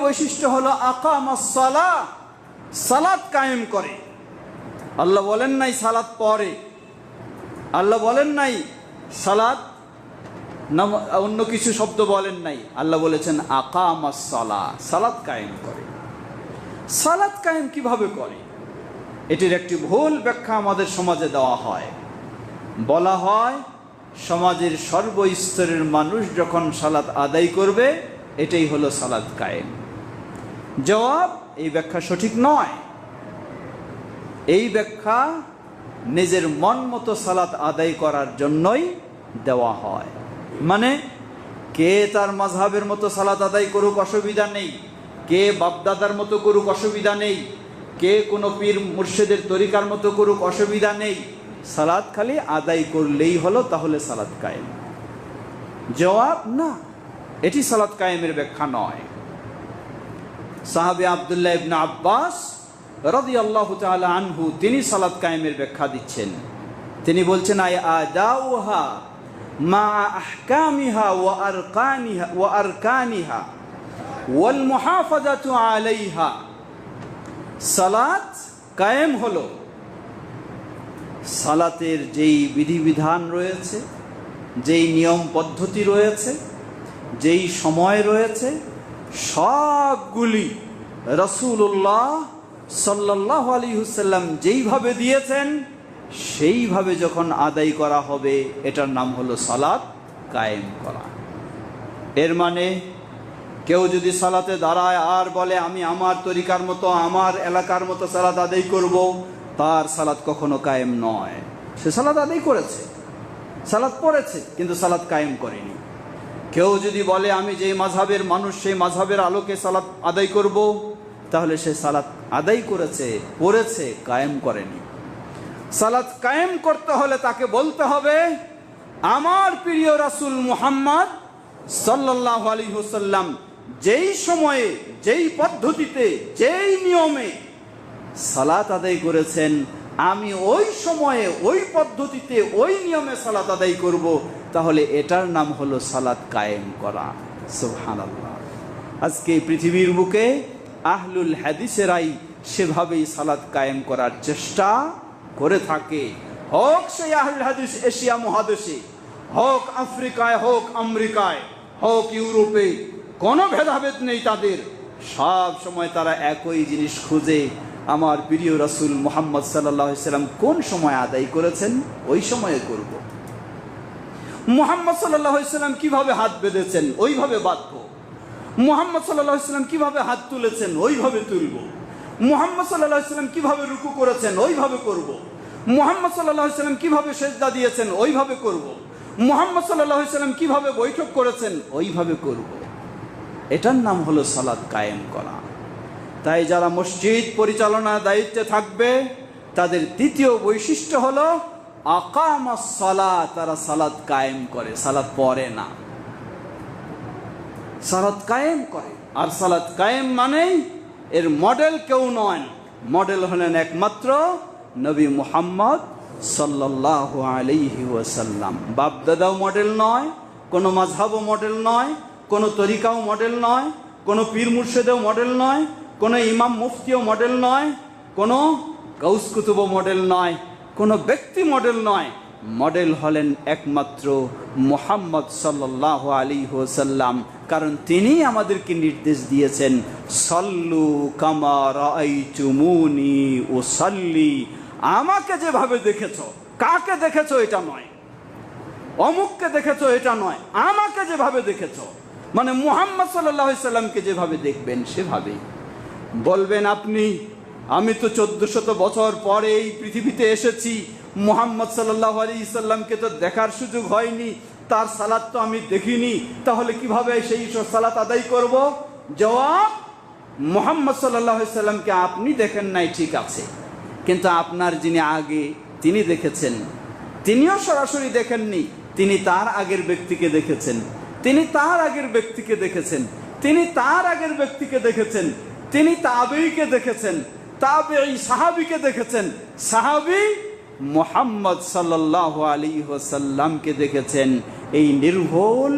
বৈশিষ্ট্য হলো আকাম সালা, সালাত কায়েম করে। আল্লাহ বলেন নাই সালাত পরে। আল্লাহ বলেন নাই নাম- অন্য কিছু শব্দ বলেন নাই। আল্লাহ বলেছেন আকাম সালা, সালাত কায়েম করে। সালাত কায়েম কীভাবে করে? এটির একটি ভুল ব্যাখ্যা আমাদের সমাজে দেওয়া হয়। বলা হয়, সমাজের সর্বস্তরের মানুষ যখন সালাত আদায় করবে, এটাই হলো সালাদ কায়েম। জবাব, এই ব্যাখ্যা সঠিক নয়। এই ব্যাখ্যা নিজের মন মতো সালাত আদায় করার জন্যই দেওয়া হয়। মানে কে তার মাঝহাবের মতো সালাত আদায় করুক অসুবিধা নেই, কে বাপদাদার মতো করুক অসুবিধা নেই, কে কোনো পীর মুর্শেদের তরিকার মতো করুক অসুবিধা নেই সালাদ খালি আদায় করলেই হলো, তাহলে সালাদ কায়েম। জবাব, না, এটি সালাদ কায়েমের ব্যাখ্যা নয়। সাহাবে আবদুল্লাহ ইবনা আব্বাস রদি আল্লাহ আনহু, তিনি সালাদ কায়েমের ব্যাখ্যা দিচ্ছেন। তিনি বলছেন আই আদাউহা মা আহকামিহা ওয়া আরকানিহা ওয়া আরকানিহা ওয়াল মুহাফাজাতু আলাইহা। সালাত কায়েম হলো। সালাতের যেই বিধিবিধান রয়েছে, যেই নিয়ম পদ্ধতি রয়েছে, যেই সময় রয়েছে সবগুলি রসুল্লাহ সাল্লাহ আলী হুসাল্লাম যেইভাবে দিয়েছেন, সেইভাবে যখন আদায় করা হবে, এটার নাম হলো সালাত কায়েম করা। এর মানে কেউ যদি সালাতে দাঁড়ায় আর বলে, আমি আমার তরিকার মতো, আমার এলাকার মতো সালাত আদায় করব, তার সালাত কখনো কায়েম নয়। সে সালাত আদায় করেছে, সালাত পড়েছে, কিন্তু সালাত কায়েম করেনি। কেউ যদি বলে, আমি যেই মাঝহাবের মানুষ, সেই মাঝহাবের আলোকে সালাত আদায় করব, তাহলে সে সালাত আদায় করেছে, পড়েছে, কায়েম করেনি। সালাত কায়েম করতে হলে তাকে বলতে হবে, আমার প্রিয় রাসূল মুহাম্মদ সাল্লাল্লাহু আলাইহি ওয়াসাল্লাম যেই সময়ে, যেই পদ্ধতিতে, যেই নিয়মে সালাত আদায় করেছেন আমি ওই সময়ে ওই পদ্ধতিতে ওই নিয়মে সালাত আদায় করব, তাহলে এটার নাম হলো সালাত কায়েম করা। আজকে পৃথিবীর বুকে আহলুল হাদিসেরাই সেভাবেই সালাত কায়েম করার চেষ্টা করে থাকে। হোক সেই আহলুল হাদিস এশিয়া মহাদেশে, হোক আফ্রিকায়, হোক আমেরিকায়, হোক ইউরোপে, কোনো ভেদাভেদ নেই তাদের। সব সময় তারা একই জিনিস খুঁজে আমার প্রিয় রাসূল মোহাম্মদ সাল্লাহ সাল্লাম কোন সময় আদায় করেছেন? ওই সময়ে করব। মুহাম্মদ সাল্লাহ সাল্লাম কীভাবে হাত বেঁধেছেন? ওইভাবে বাঁধব। মুহাম্মদ সাল্লাহ সাল্লাম কীভাবে হাত তুলেছেন? ওইভাবে তুলব। মুহাম্মদ সাল্লাহ সাল্লাম কীভাবে রুকু করেছেন? ওইভাবে করব। মুহাম্মদ সাল্লাহ সাল্লাম কীভাবে সেজদা দিয়েছেন? ওইভাবে করব। মুহাম্মদ সাল্লাহ সাল্লাম কীভাবে বৈঠক করেছেন? ওইভাবে করব। এটার নাম হলো সালাদ কায়েম করা। তাই যারা মসজিদ পরিচালনার দায়িত্বে থাকবে, তাদের দ্বিতীয় বৈশিষ্ট্য হলো আকামা সালা তারা সালাদ কায়েম করে সালাদ পড়ে না। সালাদ কায়েম করে। আর সালাদ কায়েম মানেই এর মডেল কেউ নয় মডেল হলেন একমাত্র নবী মুহাম্মদ সাল্লাল্লাহু আলাইহি ওয়াসাল্লাম। বাপদাদাও মডেল নয়, কোনো মাঝহাবও মডেল নয়, কোনো তরিকাও মডেল নয়, কোনো পীর মুর্শেদেও মডেল নয় কোনো ইমাম মুফতিও মডেল নয়, কোনো গৌস কুতুব মডেল নয়, কোনো ব্যক্তি মডেল নয়। মডেল হলেন একমাত্র মোহাম্মদ সাল্লাহ আলী হোসাল্লাম কারণ তিনি আমাদেরকে নির্দেশ দিয়েছেন, সল্লু কামার চুমুনি ও সাল্লি আমাকে যেভাবে দেখেছ, কাকে দেখেছ এটা নয়। অমুককে দেখেছ এটা নয়, আমাকে যেভাবে দেখেছ। মানে মুহাম্মদ সাল্লাহ সাল্লামকে যেভাবে দেখবেন, সেভাবেই। বলবেন আপনি, আমি তো চোদ্দ শত বছর পরে এই পৃথিবীতে এসেছি। মুহাম্মদ সাল্লাহ আলী সাল্লামকে তো দেখার সুযোগ হয়নি, তার সালাত তো আমি দেখিনি। তাহলে কীভাবে সেই সালাত আদায় করব? জবাব, মোহাম্মদ সাল্লাহ সাল্লামকে আপনি দেখেন নাই, ঠিক আছে। কিন্তু আপনার যিনি আগে, তিনি দেখেছেন। তিনিও সরাসরি দেখেননি, তিনি তার আগের ব্যক্তিকে দেখেছেন। তিনি তার আগের ব্যক্তিকে দেখেছেন। তিনি তার আগের ব্যক্তিকে দেখেছেন। তিনি তাবেইকে দেখেছেন তাবে এই সাহাবিকে দেখেছেন। সাহাবি মোহাম্মদ সাল্লাহ আলী হোসাল্লামকে দেখেছেন। এই নির্ভুল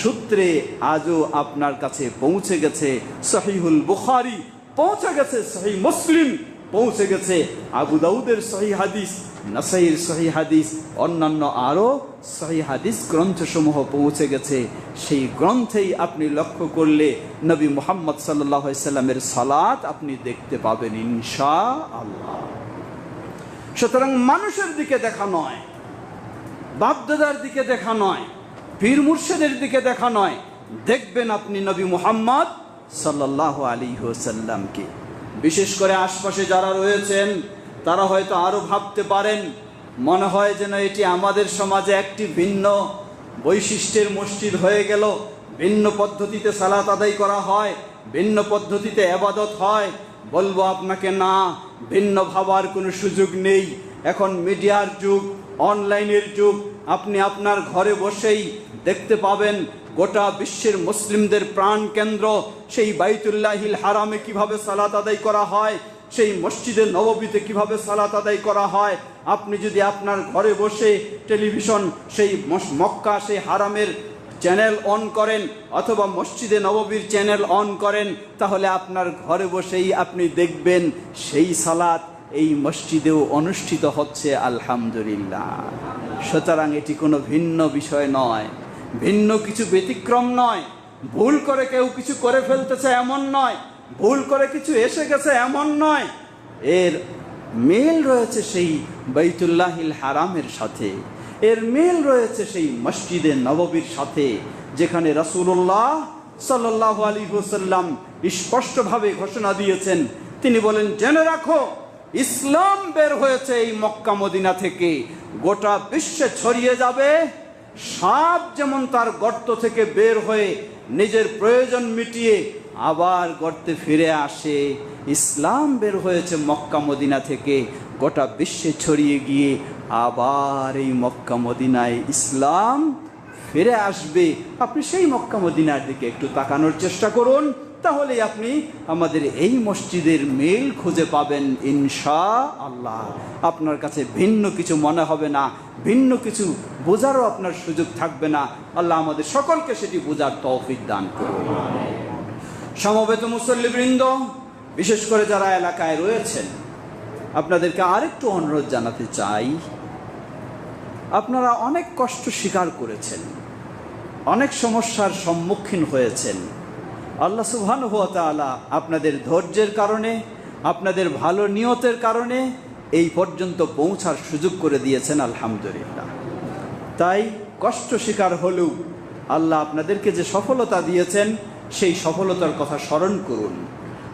সূত্রে আজও আপনার কাছে পৌঁছে গেছে। সহিহুল বুখারি পৌঁছে গেছে সহি মুসলিম পৌঁছে গেছে। আবু দাউদের সহি হাদিস নাসাইর সহি হাদিস, অন্যান্য আরও সহি হাদিস গ্রন্থসমূহ পৌঁছে গেছে। সেই গ্রন্থেই আপনি লক্ষ্য করলে নবী মোহাম্মদ সাল্লাহ সাল্লামের সালাত আপনি দেখতে পাবেন ইনশা আল্লাহ সুতরাং মানুষের দিকে দেখা নয়, বাপদাদার দিকে দেখা নয় পীর মুর্শিদের দিকে দেখা নয়, দেখবেন আপনি নবী মুহাম্মদ সাল্লাহ আলী হোসাল্লামকে বিশেষ করে আশপাশে যারা রয়েছেন তারা হয়তো আরও ভাবতে পারেন, মনে হয় যেন এটি আমাদের সমাজে একটি ভিন্ন বৈশিষ্ট্যের মসজিদ হয়ে গেল। ভিন্ন পদ্ধতিতে সালাত আদায় করা হয়, ভিন্ন পদ্ধতিতে আবাদত হয়। বলব আপনাকে, না, ভিন্ন ভাবার কোনো সুযোগ নেই। এখন মিডিয়ার যুগ, অনলাইনের যুগ, আপনি আপনার ঘরে বসেই দেখতে পাবেন গোটা বিশ্বের মুসলিমদের প্রাণ কেন্দ্র সেই বাইতুল্লাহিল হারামে কীভাবে সালাত আদায় করা হয় সেই মসজিদের নববীতে কীভাবে সালাত আদায় করা হয়? আপনি যদি আপনার ঘরে বসে টেলিভিশন সেই মক্কা, সেই হারামের চ্যানেল অন করেন অথবা মসজিদে নববীর চ্যানেল অন করেন, তাহলে আপনার ঘরে বসেই আপনি দেখবেন সেই সালাত এই মসজিদেও অনুষ্ঠিত হচ্ছে, আলহামদুলিল্লাহ। সুতরাং এটি কোনো ভিন্ন বিষয় নয়। ভিন্ন কিছু ব্যতিক্রম নয়। ভুল করে কেউ কিছু করে ফেলতেছে এমন নয়। ভুল করে কিছু এসে গেছে এমন নয়। এর মেল রয়েছে সেই বাইতুল্লাহিল হারামের সাথে। এর মেল রয়েছে সেই মসজিদে নববীর সাথে, যেখানে রাসূলুল্লাহ সাল্লাহ আলী হুসাল্লাম স্পষ্টভাবে ঘোষণা দিয়েছেন। তিনি বলেন, জেনে রাখো, ইসলাম বের হয়েছে এই মক্কা মদিনা থেকে। গোটা বিশ্বে ছড়িয়ে যাবে। সাপ যেমন তার গর্ত থেকে বের হয়ে নিজের প্রয়োজন মিটিয়ে আবার গর্তে ফিরে আসে। ইসলাম বের হয়েছে মক্কা মদিনা থেকে। গোটা বিশ্বে ছড়িয়ে গিয়ে আবার এই মক্কা মদিনায় ইসলাম ফিরে আসবে। আপনি সেই মক্কা মদিনার দিকে একটু তাকানোর চেষ্টা করুন তাহলে আপনি আমাদের এই মসজিদের মেল খুঁজে পাবেন ইনশা আল্লাহ আপনার কাছে ভিন্ন কিছু মনে হবে না, ভিন্ন কিছু বোঝারও আপনার সুযোগ থাকবে না। আল্লাহ আমাদের সকলকে সেটি বোঝার তৌফিক দান করুন। সমবেত মুসল্লিবৃন্দ, বিশেষ করে যারা এলাকায় রয়েছেন, আপনাদেরকে আরেকটু অনুরোধ জানাতে চাই। আপনারা অনেক কষ্ট স্বীকার করেছেন, অনেক সমস্যার সম্মুখীন হয়েছেন। আল্লাহ সুবহান তাআলা আপনাদের ধৈর্যের কারণে, আপনাদের ভালো নিয়তের কারণে এই পর্যন্ত পৌঁছার সুযোগ করে দিয়েছেন, আলহামদুলিল্লাহ। তাই কষ্ট স্বীকার হলেও আল্লাহ আপনাদেরকে যে সফলতা দিয়েছেন সেই সফলতার কথা স্মরণ করুন।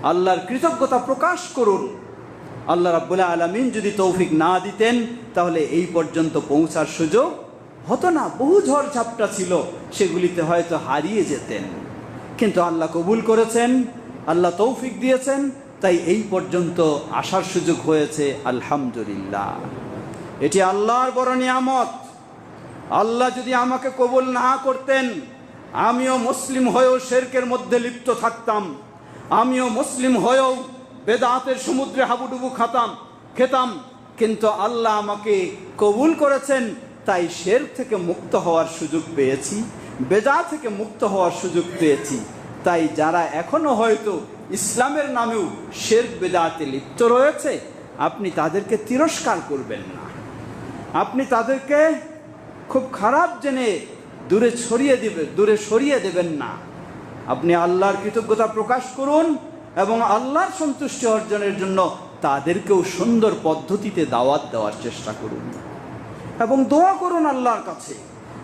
আল্লাহর কৃতজ্ঞতা প্রকাশ করুন। আল্লাহ রাব্বুল্লাহ আলমিন যদি তৌফিক না দিতেন, তাহলে এই পর্যন্ত পৌঁছার সুযোগ হতো না। বহু ঝড় ঝাপটা ছিল, সেগুলিতে হয়তো হারিয়ে যেতেন। কিন্তু আল্লাহ কবুল করেছেন, আল্লাহ তৌফিক দিয়েছেন, তাই এই পর্যন্ত আসার সুযোগ হয়েছে, আলহামদুলিল্লাহ। এটি আল্লাহর বড় নিয়ামত। আল্লাহ যদি আমাকে কবুল না করতেন আমিও মুসলিম হয়েও শেরকের মধ্যে লিপ্ত থাকতাম। আমিও মুসলিম হয়েও বেদাতের সমুদ্রে হাবুডুবু খাতাম, খেতাম। কিন্তু আল্লাহ আমাকে কবুল করেছেন, তাই শের থেকে মুক্ত হওয়ার সুযোগ পেয়েছি, বেদা থেকে মুক্ত হওয়ার সুযোগ পেয়েছি। তাই যারা এখনও হয়তো ইসলামের নামেও শের বেদাতে লিপ্ত রয়েছে, আপনি তাদেরকে তিরস্কার করবেন না। আপনি তাদেরকে খুব খারাপ জেনে দূরে ছড়িয়ে দিবে, দূরে সরিয়ে দেবেন না। আপনি আল্লাহর কৃতজ্ঞতা প্রকাশ করুন এবং আল্লাহর সন্তুষ্টি অর্জনের জন্য তাদেরকেও সুন্দর পদ্ধতিতে দাওয়াত দেওয়ার চেষ্টা করুন। এবং দোয়া করুন আল্লাহর কাছে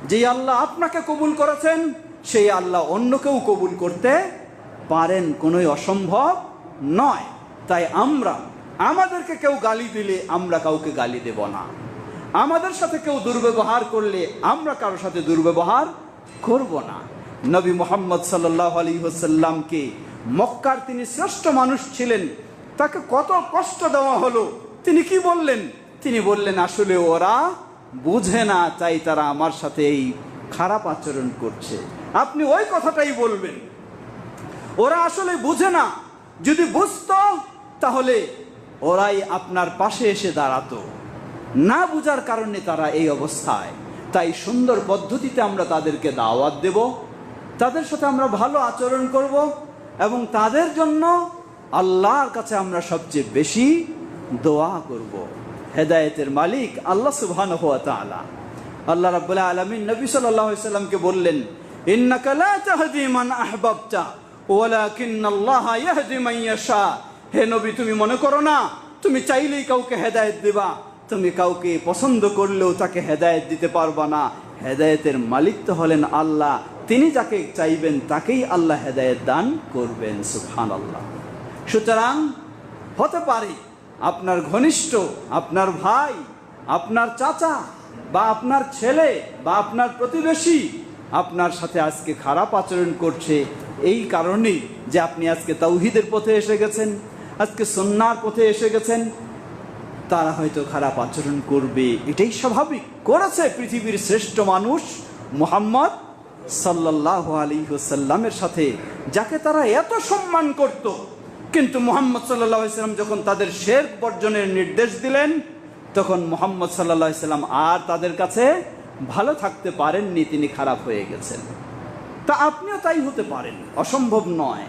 যে আল্লাহ আপনাকে কবুল করেছেন, সেই আল্লাহ অন্যকেও কবুল করতে পারেন, কোনোই অসম্ভব নয়। তাই আমরা, আমাদেরকে কেউ গালি দিলে আমরা কাউকে গালি দেব না। আমাদের সাথে কেউ দুর্ব্যবহার করলে আমরা কারোর সাথে দুর্ব্যবহার করব না। নবী মোহাম্মদ সাল্লাহ আলী হোসাল্লামকে মক্কার তিনি শ্রেষ্ঠ মানুষ ছিলেন। তাকে কত কষ্ট দেওয়া হলো। তিনি কি বললেন? তিনি বললেন, আসলে ওরা বুঝে না, তাই তারা আমার সাথে এই খারাপ আচরণ করছে। আপনি ওই কথাটাই বলবেন। ওরা আসলে বুঝে না। যদি বুঝতো, তাহলে ওরাই আপনার পাশে এসে দাঁড়াতো। না বুঝার কারণে তারা এই অবস্থায়। তাই সুন্দর পদ্ধতিতে আমরা তাদেরকে দাওয়াত দেব। তাদের সাথে আমরা ভালো আচরণ করব এবং তাদের জন্য আল্লাহর কাছে আমরা সবচেয়ে বেশি দোয়া করব। হেদায়েতের মালিক আল্লাহ সুবহান হুয়া তাআলা। আল্লাহ রাব্বুল আলামিন নবী সাল্লামকে বললেন হে নবী, তুমি মনে করো না? তুমি চাইলেই কাউকে হেদায়েত দিবা। তুমি কাউকে পছন্দ করলেও তাকে হেদায়েত দিতে পারবা না। হেদায়েতের মালিক তো হলেন আল্লাহ। তিনি যাকে চাইবেন তাকেই আল্লাহ হেদায়েত দান করবেন, সুবহানাল্লাহ। সুতরাং হতে পারে আপনার ঘনিষ্ঠ, আপনার ভাই, আপনার চাচা বা আপনার ছেলে বা আপনার প্রতিবেশী আপনার সাথে আজকে খারাপ আচরণ করছে, এই কারণেই যে আপনি আজকে তাওহিদের পথে এসে গেছেন, আজকে সন্ন্যার পথে এসে গেছেন তারা হয়তো খারাপ আচরণ করবে। এটাই স্বাভাবিক। করেছে পৃথিবীর শ্রেষ্ঠ মানুষ মুহাম্মদ সাল্লাহ আলী সাল্লামের সাথে, যাকে তারা এত সম্মান করত। কিন্তু মোহাম্মদ সাল্লাহ সাল্লাম যখন তাদের শের বর্জনের নির্দেশ দিলেন, তখন মোহাম্মদ সাল্লাহ সাল্লাম আর তাদের কাছে ভালো থাকতে পারেননি, তিনি খারাপ হয়ে গেছেন। তা আপনিও তাই হতে পারেন, অসম্ভব নয়।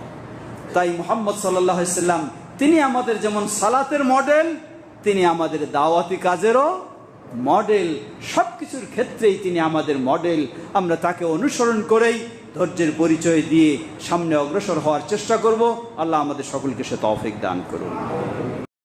তাই মোহাম্মদ সাল্লাহ সাল্লাম তিনি আমাদের যেমন সালাতের মডেল তিনি আমাদের দাওয়াতি কাজেরও মডেল। সব কিছুর ক্ষেত্রেই তিনি আমাদের মডেল। আমরা তাকে অনুসরণ করেই ধৈর্যের পরিচয় দিয়ে সামনে অগ্রসর হওয়ার চেষ্টা করব। আল্লাহ আমাদের সকলকে সে তফিক দান করুন।